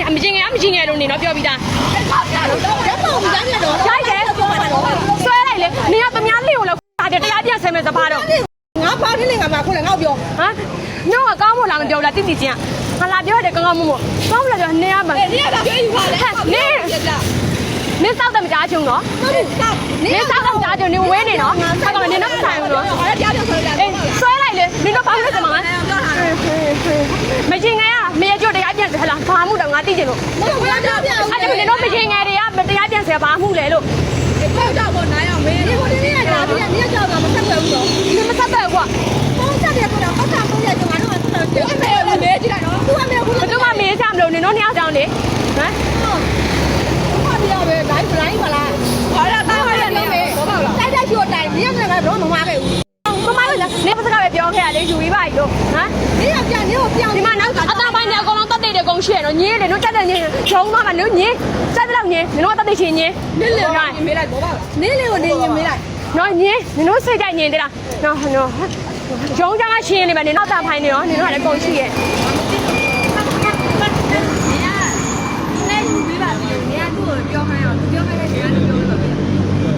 နေအမချင်းငယ်အမချင်းငယ်လို့နေတော့ပြောပြီးသားရက်ပေါ်မကြမ်းရတော့ရိုက်တယ်ဆွဲလိုက်လေနေကသမားလေးကိုလည်းဒါတရားပြန်ဆယ်မယ်စပါတော့ငါဖောက်ထင်းနေငါမှာခုလည်းငါ့ပြောဟမ်ညောကကောင်းမို့လားမပြောလားတိတိချင်းငါလာပြောတယ်ကောင်းကောင်းမို့မို့ကောင်းမလားပြောနေရမှာအေးဒီကပြောယူပါလေနေနေစောက်တယ်မကြားချုံနော်ဟုတ်ကဲ့နေစောက်တယ်မကြားချုံနေဝဲနေနော်ဆက်ကောင်နေတော့ဆိုင်ဘူးနော်အဲ့တရားပြောဆိုကြတယ်အေးဆွဲလိုက်လေနေတော့ဘာလို့လဲမလားမချင်းငယ်ကမေရကျွတ်တရား ပြန်ဟလားဘာမှုတော့ငါသိချင်လို့မဟုတ်ဘူးတရားပြောအဲ့ဒါနေတော့မချင်းငယ်တွေကတရားပြန်ဆယ်ဘာမှုလဲလို့ကိုကြောက်ပေါ်နိုင်အောင်မေးဒီဟိုဒီနေ့ကဒါဒီနေ့ကြောက်တာမဆက်ဘူးတော့ဒီမဆက်ပဲကွာပေါင်းချက်တယ်ကတော့ပတ်တာပုံရကျွန်တော်တို့ကဆက်တယ်အမေကမေးကြည့်လိုက်နော်သူကမေးဘူး ဘယ်သူမှမေးချမလို့နေတော့နှစ်ယောက်ကြောင်းလေဟမ် ဘာပြောပဲဘိုင်းဘိုင်းမလားဟောလာတာရနေမေးတိုက်တိုက်ရှို့တိုင်ဒီကလည်းကတော့မမခဲ့ဘူး မမလို့လားနေပစကပဲပြောခဲ့ရလေယူပြီးပါလို့ဟမ် ဒီကပြန်နေကိုပြောင်း ဒီမှာနောက်အသားပိုင်းနဲ့အကုန်လုံး တတ်တဲ့ကုန်းရှိရနော်ညင်းလေနော်တက်တဲ့ညင်းဂျုံသွားမှာနော်ညင်းစက်တဲ့ညင်းနင်တို့တတ်တဲ့ချင်းညင်းနင်းလေကိုမေးလိုက်တော့ပါနင်းလေကိုနေရင်မေးလိုက်နော်ညင်းနင်တို့စိတ်ကြိုက်ညင်းတဲ့လားနော်နော်ဂျုံကြောင်ကရှင်းနေပါနေနောက်တာဖိုင်းနေရောနင်တို့ကလည်းကုန်းရှိရဲ့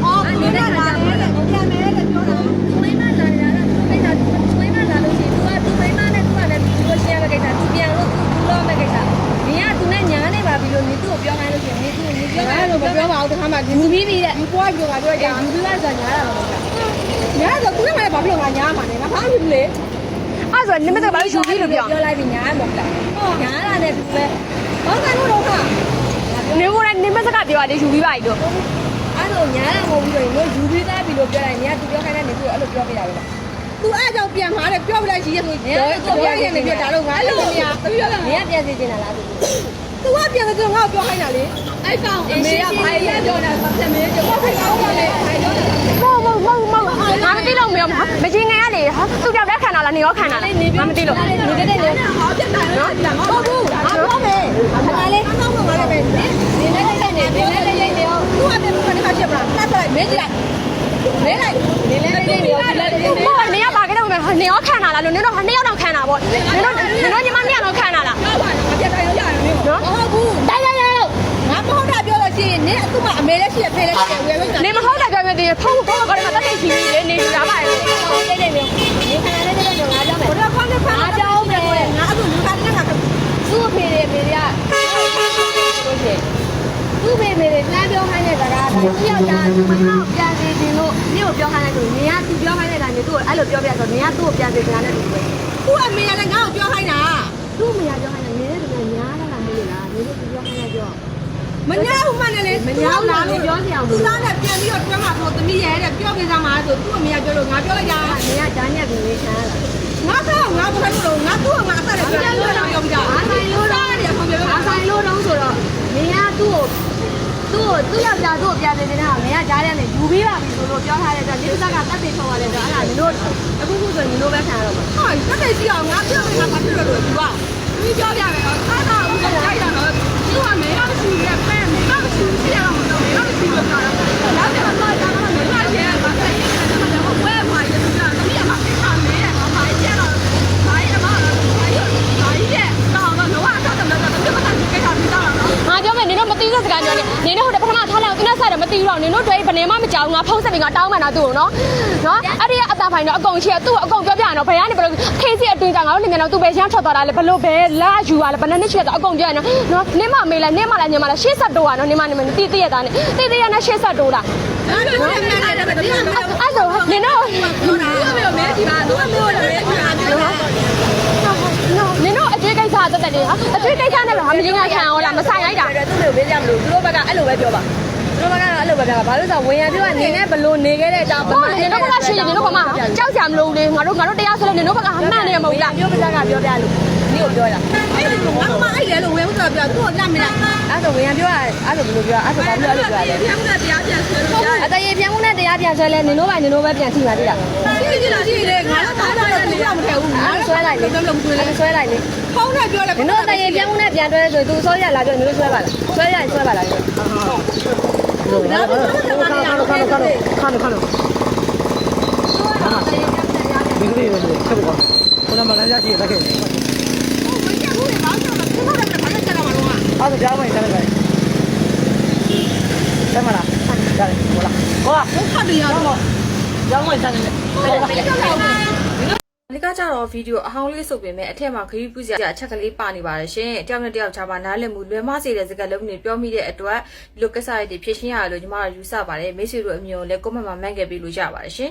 အော်ဒီကလာတယ်ပြန်မယ်တဲ့ပြောတာ ငါတော့မပြောပါဘူးတခါမှ ဒီမူပြီးပြီတဲ့ဒီပွားပြောတာပြောကြယူပြီးသားဆိုညာတာမဟုတ်လားညာတော့သူကလည်းဘာဖြစ်လို့ငါညာမှာလဲငါဘာဖြစ်လို့လဲအဲ့ဆိုနင်မတော့ဘာလို့ယူပြီးလို့ပြောပြောလိုက်ပြီညာမဟုတ်လားညာတာနဲ့သူလဲဘာသာလို့တော့ခနင်ကိုလည်းနင်မစကပြောရလေယူပြီးပါလို့အဲ့လိုညာတာမဟုတ်ဘူးဆိုရင်ယူပြီးသားပြီလို့ပြောလိုက်ညာသူပြောခိုင်းတဲ့နေသူအဲ့လိုပြောပြရပဲသူအဲ့ကြောင့်ပြန်มาတယ်ပြောပြလိုက်ရှိရဆိုရင်တော့ပြောရနေပြတာတော့ငါလည်းမရဘူးပြောလားနေရပြန်စီနေတာလားသူ သူကပြန်တယ်သူငါ့ကိုပြောခိုင်းတာလေအဲ့ကောင်အမေကဘာရပြောတာဆက်ဆက်မေးပြောခိုင်းကောင်းပါလေခိုင်းတော့မဟုတ်မဟုတ်မဟုတ်မဟုတ်ငါမသိလို့မရောမချင်းငယ်ကနေဟာသူ့ပြောက်တဲ့ခံတာလားနေရောခံတာလားငါမသိလို့နေတဲ့တဲ့လေဟောပြတာနော်ဟုတ်ဘူးငါပြောမယ်ခဏလေးကောင်းကောင်းပါလေပဲနေနေလေးလေးနေနေလေးလေးနေရောသူကလည်းဘယ်မှာဖြစ်မလားတတ်လိုက်မေးကြည့်လိုက်မေးလိုက်နေလေးလေးနေရောဒီလေးလေးနေဟိုကနေရပါခဲ့တော့နေရောခံတာလားလို့နင်တို့နှစ်ယောက်တော့ခံတာပေါ့နင်တို့နင်တို့ညီမနှစ်ယောက်တော့ခံတာလားတော့ပါငါပြတ်တိုင်းလို့ရ တယ်မင်းနော်ဟုတ်ဘူးတိုင်းတိုင်းရောက်ငါမဟုတ်တာပြောလို့ရှိရင်နင်းအခုမှအမေလည်းရှိရဖေးလည်းရှိရဝယ်ဝယ်နေမဟုတ်တာပြောမြင်သေးဖုန်းဖုန်းကတော့တက်တိတ်ရှိနေနေယူတာပါလေလေးလေးမျိုးနေခဏလေးလေးမျိုးငါကြောက်မယ်ဘယ်တော့ခေါင်းနဲ့ဖမ်းငါကြောင်းမယ်ငါအခုလူသားတွေကငါသူ့အဖေတွေအမေတွေကလို့ရှိရင်သူ့အဖေအမေတွေလမ်းပြောခိုင်းတဲ့စကားကသူ့ယောက်ျားသူမင်းကိုပြန်စီတင်လို့နေကိုပြောခိုင်းလိုက်လို့နေကသူပြောခိုင်းတဲ့အတိုင်းနေသူ့ကိုအဲ့လိုပြောပြဆိုနေကသူ့ကိုပြန်စီတင်တာနဲ့တူတယ်ခုအမေကလည်းငါ့ကိုပြောခိုင်းတာသူ့အမေကပြောခိုင်းတယ်နေတဲ့သူကညားလာတာ မဟုတ်လားနေလို့သူပြောခိုင်းလိုက်ပြောမညာဘူးမှလည်းလေမညာဘူးလားလို့ပြောစီအောင်သူလို့သားနဲ့ပြန်ပြီးတော့တွန်းမှာဆိုသမီးရဲ့တဲ့ပြောပြစားမှာဆိုသူ့အမေကပြောလို့ငါပြောလိုက်တာနေကကြားညက်ပြီးနေချမ်းလာငါတော့ငါဘာလို့လို့ငါသူ့ကငါအသက်နဲ့ပြောလို့တော့ပြောပြအားဆိုင်လို့တော့တယ်ခေါင်းပြောအားဆိုင်လို့တော့ဆိုတော့နေကသူ့ကိုသူ့ကိုသူ့ယောက်ျားသူ့ကိုပြန်စီတင်တာကနေကကြားတဲ့နဲ့ယူပြီးပါပြီဆိုလို့ပြောထားတဲ့အတွက်ဒီဥစ္စာကတက်တင်ထုတ်ရတယ်ဆိုတော့အဲ့ဒါညီတို့အခုခုဆိုညီတို့ပဲခံရတော့မှာဟာတက်တယ်ရှိအောင်ငါပြောနေတာဘာဖြစ်လို့လို့သူကသူပြောပြမယ်တော့ခါတော့ဦးကလိုက်တာတော့သူကမေတော့ ရှိရပဲမေတော့ရှိရအောင်တော့မေတော့ရှိလို့ခါတော့နောက်ကျတော့တော့တော့မေတော့ရှိရပါဆက်ရတော့ဝဲမှာရသူကသမီးကမသိချင်နေ တယ်ဘာကြီးကျတော့ဘာကြီးအမဘာကြီးဘာကြီးတဲ့တော့တော့တော့အဆက်တယ်တော့သူကမသိကိစ္စပြီးတော့တော့ငါပြောမယ်နင်တို့မသိတဲ့စကားပြောနေနင်တို့ဟိုပထမထားလိုက်သူနဲ့ဆက်တယ်မသိတော့နင်တို့တွေဘယ်နေမှမကြောက်ငါဖုန်းဆက်ပြီးငါတောင်းမှန်တာသူ့ကိုနော်နော်အဲ့ဒီအတန်ဖိုင်တော့အကုန်ရှိရသူ့အကုန်ပြောပြရနော်ဘယ်ကနေဘယ်လိုခေးစီအတွင်းကငါတို့လင်မြန်တော့သူပဲရှမ်းထွက်သွားတာလေဘလို့ပဲလာယူရလဲဘယ်နှစ်ရှိရတော့အကုန်ပြောရနော်နော်နင်းမမေးလားနင်းမလားညမလားရှေ့ဆက်တိုးရနော်နင်းမနင်းမတီးတီးရတာနဲ့တီးတီးရနဲ့ရှေ့ဆက်တိုးတာအဲ့ဒါလည်းမှန်တယ်ဗျာဒီကအဲ့ဆိုနင်တို့ပြောတာသူကမျိုးမဲကြည့်ပါသူကမျိုးလည်းမဲကြည့်ပါနော်နင်တို့အ တွေ့ကိစ္စတက်တက်နေဟာအတွေ့ကိစ္စနဲ့ပဲဟာမင်းကခံအောင်လားမဆိုင်လိုက်တာတယ်သူ့လိုပေးကြမလို့သူတို့ဘက်ကအဲ့လိုပဲပြောပါသူတို့ဘက်ကတော့အဲ့လိုပဲပြောပါဘာလို့ဆိုဝင်ရပြောကနေနဲ့ဘလို့နေခဲ့တဲ့အကြောင်းတော့နင်တို့ကရှိရင်နင်တို့ကမှကြောက်ကြမလို့လေငါတို့ငါတို့တရားဆိုလဲနင်တို့ဘက်ကမှန်နေမှာမဟုတ်လားပြောပစားကပြောပြလို့ဒီကိုပြောတာအဲ့ဒီကငါမအဲ့လေလို့ဝဲဥစ္စာပြောသူ့ကိုလက်မလားအဲ့ဆိုဝင်ရပြောအဲ့ဆိုဘလို့ပြောအဲ့ဆိုဘာလို့အဲ့လိုပြောလဲပြန်မှုနဲ့တရားပြန်ဆွဲလို့ရတယ်အတရေပြန်မှုနဲ့တရားပြန်ဆွဲလဲနင်တို့ပဲနင်တို့ပဲပြန်ထိပါသေးတာ ကြည့်ကြည့်လို့ကြည့်လေငါတော့တားတာလည်းပြောမထည့်ဘူးအဲ့ဆွဲလိုက်လေလုံးလုံးဆွဲလေဆွဲလိုက်လေဖုန်းနဲ့ပြောလေနင်တို့အတရေပြန်မှုနဲ့ပြန်တွဲဆိုသူဆွဲရလာပြောနင်တို့ဆွဲပါလားဆွဲရရင်ဆွဲပါလားဒါကလည်းခဏခဏခဏခဏခါခါဒီကလေးပဲဆက်ပါခုနမလန်းရရှိရလက်ခဲ့မကျဘူးလေဘာလို့လဲခဏခဏခဏကြာလာမှာတော့အဲ့ဒါကြားမရင်ဆက်လိုက်ဆက်မလားကြားတယ်ဟောလားဟောဘုခတ်တရားတော့ကြားမ ရင်ဆက်လိုက်ဒီကကြတော့ဗီဒီယိုအဟောင်းလေးဆိုပေမဲ့အထက်မှာခရီးပူစရာအချက်ကလေးပါနေပါတယ်ရှင်တယောက်နဲ့တယောက်ခြားမှာနားလည်မှုလွယ်မစေတဲ့စကားလုံးတွေပြောမိတဲ့အတွက်ဒီလိုကိစ္စတွေဖြည့်ရှင်းရတယ်လို့ညီမတို့ယူဆပါတယ်မိတ်ဆွေတို့အမြင်ကိုလည်း comment မှာမှတ်ခဲ့ပေးလို့ရပါတယ်ရှင်